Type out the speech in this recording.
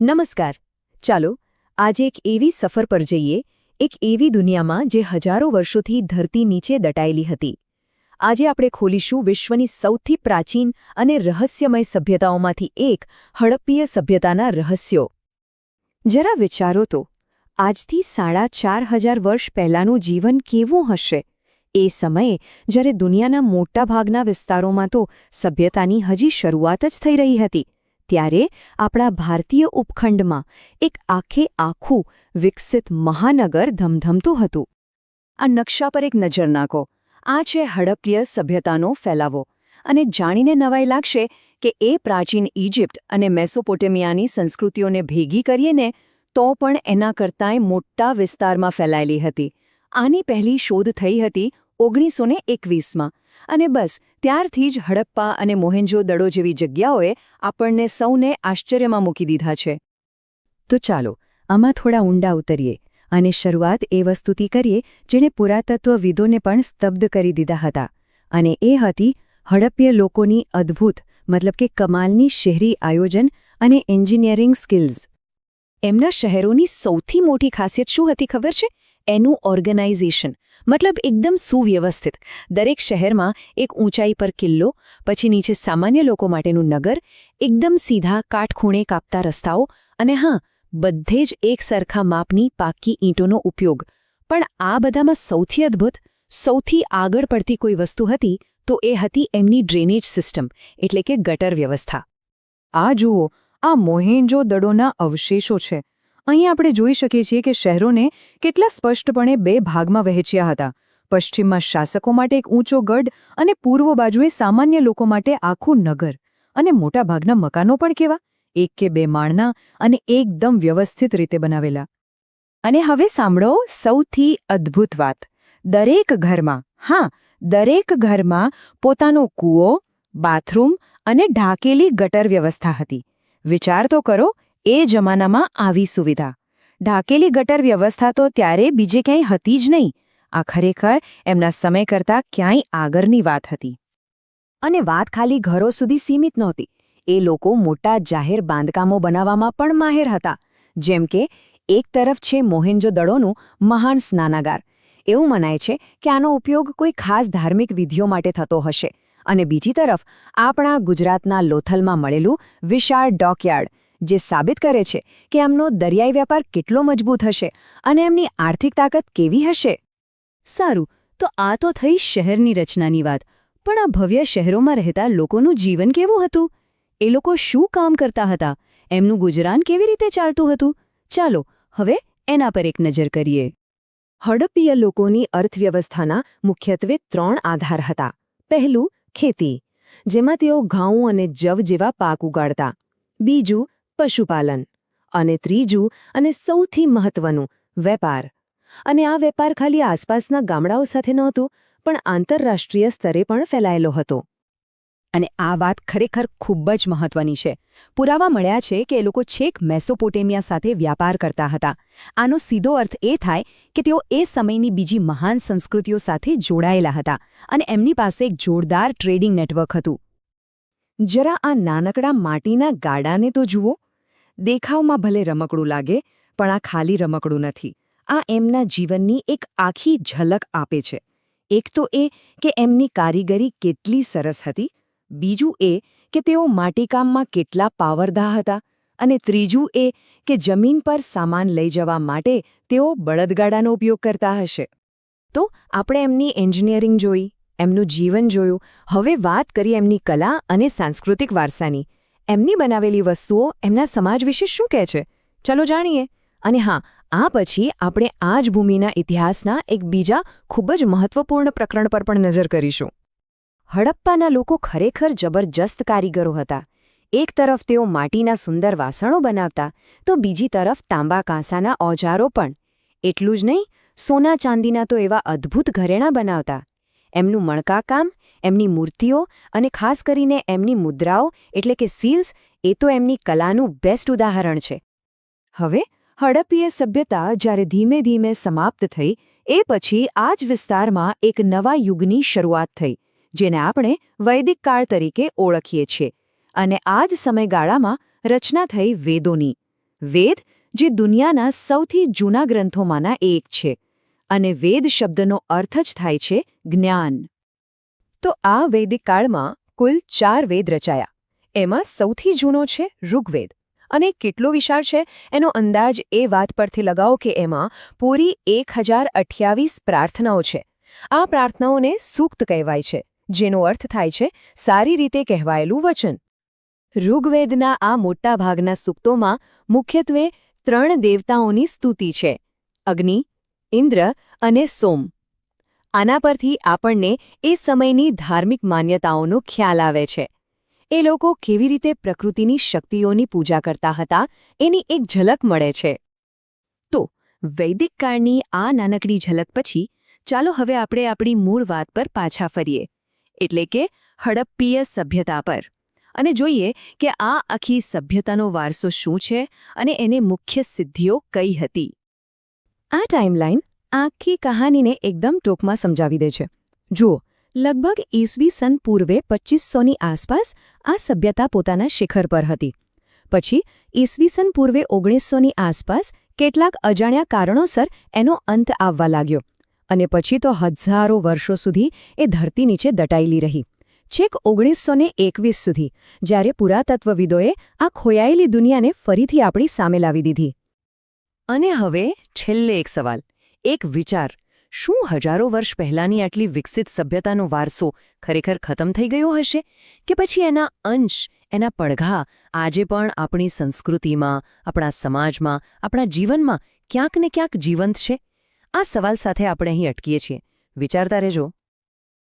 નમસ્કાર. ચાલો, આજે એક એવી સફર પર જઈએ, એક એવી દુનિયામાં જે હજારો વર્ષોથી ધરતી નીચે દટાયેલી હતી. આજે આપણે ખોલીશું વિશ્વની સૌથી પ્રાચીન અને રહસ્યમય સભ્યતાઓમાંથી એક હડપ્પીય સભ્યતાના રહસ્યો. જરા વિચારો તો, આજથી સાડા ચાર હજાર વર્ષ પહેલાંનું જીવન કેવું હશે? એ સમયે, જ્યારે દુનિયાના મોટાભાગના વિસ્તારોમાં તો સભ્યતાની હજી શરૂઆત જ થઈ રહી હતી. ત્યારે આપણા ભારતીય ઉપખંડમાં એક આખે આખું વિકસિત મહાનગર ધમધમતું હતું. આ નકશા પર એક નજર નાખો. આ છે હડપ્પીય સભ્યતાનો ફેલાવો. અને જાણીને નવાઈ લાગશે કે એ પ્રાચીન ઇજિપ્ત અને મેસોપોટેમિયાની સંસ્કૃતિઓને ભેગી કરીએને તો પણ એના કરતાંય મોટા વિસ્તારમાં ફેલાયેલી હતી. આની પહેલી શોધ થઈ હતી ઓગણીસો ને એકવીસમાં. અને બસ, ત્યારથી જ હડપ્પા અને મોહેન્જો દડો જેવી જગ્યાઓએ આપણને સૌને આશ્ચર્યમાં મૂકી દીધા છે. તો ચાલો, આમાં થોડા ઊંડા ઉતરીએ અને શરૂઆત એ વસ્તુથી કરીએ જેણે પુરાતત્વવિદોને પણ સ્તબ્ધ કરી દીધા હતા. અને એ હતી હડપ્ય લોકોની અદ્ભુત, મતલબ કે કમાલની શહેરી આયોજન અને એન્જિનિયરિંગ સ્કિલ્સ. એમના શહેરોની સૌથી મોટી ખાસિયત શું હતી ખબર છે? એનું ઓર્ગેનાઇઝેશન. મતલબ એકદમ સુવ્યવસ્થિત. દરેક શહેરમાં એક ઊંચાઈ પર કિલ્લો, પછી નીચે સામાન્ય લોકો માટેનું નગર, એકદમ સીધા કાટખૂણે કાપતા રસ્તાઓ અને હા, બધે જ એક સરખા માપની પાક્કી ઈંટોનો ઉપયોગ. પણ આ બધામાં સૌથી અદ્ભુત, સૌથી આગળ પડતી કોઈ વસ્તુ હતી તો એ હતી એમની ડ્રેનેજ સિસ્ટમ, એટલે કે ગટર વ્યવસ્થા. આ જુઓ, આ મોહેન્જો દડોના અવશેષો છે. અહીં આપણે જોઈ શકીએ છીએ કે શહેરોને કેટલા સ્પષ્ટપણે બે ભાગમાં વહેંચ્યા હતા. પશ્ચિમમાં શાસકો માટે એક ઊંચો ગઢ અને પૂર્વ બાજુએ સામાન્ય લોકો માટે આખું નગર. અને મોટાભાગના મકાનો પણ કેવા? એક કે બે માળના અને એકદમ વ્યવસ્થિત રીતે બનાવેલા. અને હવે સાંભળો સૌથી અદ્ભુત વાત. દરેક ઘરમાં, હા, દરેક ઘરમાં પોતાનો કૂવો, બાથરૂમ અને ઢાકેલી ગટર વ્યવસ્થા હતી. વિચાર તો કરો એ જમાનામાં આવી સુવિધા. ઢાકેલી ગટર વ્યવસ્થા તો ત્યારે બીજે ક્યાંય હતી જ નહીં. આ ખરેખર એમના સમય કરતાં ક્યાંય આગળની વાત હતી. અને વાત ખાલી ઘરો સુધી સીમિત નહોતી. એ લોકો મોટા જાહેર બાંધકામો બનાવવામાં પણ માહેર હતા. જેમ કે, એક તરફ છે મોહેન્જો દડોનું મહાન સ્નાનાગાર. એવું મનાય છે કે આનો ઉપયોગ કોઈ ખાસ ધાર્મિક વિધિઓ માટે થતો હશે. અને બીજી તરફ, આપણા ગુજરાતના લોથલમાં મળેલું વિશાળ ડોકયાર્ડ. જે સાબિત કરે છે કે એમનો દરિયાઈ વ્યાપાર કેટલો મજબૂત હશે અને એમની આર્થિક તાકાત કેવી હશે? સારું, તો આ તો થઈ શહેરની રચનાની વાત, પણ આ ભવ્ય શહેરોમાં રહેતા લોકોનું જીવન કેવું હતું? એ લોકો શું કામ કરતા હતા? એમનું ગુજરાન કેવી રીતે ચાલતું હતું? ચાલો, હવે એના પર એક નજર કરીએ. હડપ્પીય લોકોની અર્થવ્યવસ્થાના મુખ્યત્વે ત્રણ આધાર હતા. પહેલું, ખેતી, જેમાં તેઓ ઘઉં અને જવ જેવા પાક ઉગાડતા. બીજું પશુપાલન અને ત્રીજું અને સૌથી મહત્વનું, વેપાર. અને આ વેપાર ખાલી આસપાસના ગામડાઓ સાથે નહોતું, પણ આંતરરાષ્ટ્રીય સ્તરે પણ ફેલાયેલો હતો. અને આ વાત ખરેખર ખૂબ જ મહત્વની છે. પુરાવા મળ્યા છે કે એ લોકો છેક મેસોપોટેમિયા સાથે વ્યાપાર કરતા હતા. આનો સીધો અર્થ એ થાય કે તેઓ એ સમયની બીજી મહાન સંસ્કૃતિઓ સાથે જોડાયેલા હતા અને એમની પાસે એક જોરદાર ટ્રેડિંગ નેટવર્ક હતું. જરા આ નાનકડા માટીના ગાડાને તો જુઓ. દેખાવમાં ભલે રમકડું લાગે, પણ આ ખાલી રમકડું નથી. આ એમના જીવનની એક આખી ઝલક આપે છે. એક તો એ કે એમની કારીગરી કેટલી સરસ હતી. બીજું એ કે તેઓ માટીકામમાં કેટલા પાવરદા હતા. અને ત્રીજું એ કે જમીન પર સામાન લઈ જવા માટે તેઓ બળદગાડાનો ઉપયોગ કરતા હશે. તો આપણે એમની એન્જિનિયરિંગ જોઈ, એમનું જીવન જોયું. હવે વાત કરીએ એમની કલા અને સાંસ્કૃતિક વારસાની. એમની બનાવેલી વસ્તુઓ એમના સમાજ વિશે શું કહે છે? ચલો જાણીએ. અને હા, આ પછી આપણે આ જ ભૂમિના ઇતિહાસના એક બીજા ખૂબ જ મહત્વપૂર્ણ પ્રકરણ પર પણ નજર કરીશું. હડપ્પાના લોકો ખરેખર જબરજસ્ત કારીગરો હતા. એક તરફ તેઓ માટીના સુંદર વાસણો બનાવતા, તો બીજી તરફ તાંબા કાંસાના ઓજારો પણ. એટલું જ નહીં, સોના ચાંદીના તો એવા અદ્ભુત ઘરેણાં બનાવતા. એમનું મણકાકામ, એમની મૂર્તિઓ અને ખાસ કરીને એમની મુદ્રાઓ, એટલે કે સીલ્સ એ તો એમની કલાનું બેસ્ટ ઉદાહરણ છે. હવે, હડપ્પીય સભ્યતા જ્યારે ધીમે ધીમે સમાપ્ત થઈ, એ પછી આ જ વિસ્તારમાં એક નવા યુગની શરૂઆત થઈ, જેને આપણે વૈદિક કાળ તરીકે ઓળખીએ છીએ. અને આ જ સમયગાળામાં રચના થઈ વેદોની. વેદ જે દુનિયાના સૌથી જૂના ગ્રંથોમાંના એક છે. અને વેદ શબ્દનો અર્થ જ થાય છે જ્ઞાન. તો આ વૈદિક કાળમાં કુલ ચાર વેદ રચાયા. એમાં સૌથી જૂનો છે ઋગ્વેદ. અને કેટલો વિશાળ છે? એનો અંદાજ એ વાત પરથી લગાવો કે એમાં પૂરી એક પ્રાર્થનાઓ છે. આ પ્રાર્થનાઓને સૂક્ત કહેવાય છે, જેનો અર્થ થાય છે સારી રીતે કહેવાયેલું વચન. ઋગ્વેદના આ મોટા ભાગના સૂક્તોમાં મુખ્યત્વે ત્રણ દેવતાઓની સ્તુતિ છે. અગ્નિ ઇન્દ્ર અને સોમ. આના પરથી આપણને એ સમયની ધાર્મિક માન્યતાઓનો ખ્યાલ આવે છે. એ લોકો કેવી રીતે પ્રકૃતિની શક્તિઓની પૂજા કરતા હતા, એની એક ઝલક મળે છે. તો, વૈદિક કાળની આ નાનકડી ઝલક પછી, ચાલો હવે આપણે આપણી મૂળ વાત પર પાછા ફરીએ. એટલે કે, હડપ્પીય સભ્યતા પર. અને જોઈએ કે આ આખી સભ્યતાનો વારસો શું છે, અને એને મુખ્ય સિદ્ધિઓ કઈ હતી. આ ટાઈમલાઈન આખી કહાનીને એકદમ ટોકમાં સમજાવી દે છે. જુઓ, લગભગ ઈસવી સન પૂર્વે પચ્ચીસોની આસપાસ આ સભ્યતા પોતાના શિખર પર હતી. પછી ઈસવી સન પૂર્વે ઓગણીસોની આસપાસ કેટલાક અજાણ્યા કારણોસર એનો અંત આવવા લાગ્યો અને પછી તો હજારો વર્ષો સુધી એ ધરતી નીચે દટાયેલી રહી. છેક ઓગણીસો ને એકવીસ સુધી જ્યારે પુરાતત્વવિદોએ આ ખોયાયેલી દુનિયાને ફરીથી આપણી સામે લાવી દીધી. અને હવે છેલ્લે એક સવાલ. એક વિચાર. શું હજારો વર્ષ પહેલાંની આટલી વિકસિત સભ્યતાનો વારસો ખરેખર ખતમ થઈ ગયો હશે? કે પછી એના અંશ, એના પડઘા આજે પણ આપણી સંસ્કૃતિમાં, આપણા સમાજમાં, આપણા જીવનમાં ક્યાંક ને ક્યાંક જીવંત છે? આ સવાલ સાથે આપણે અહીં અટકીએ છીએ. વિચારતા રહેજો.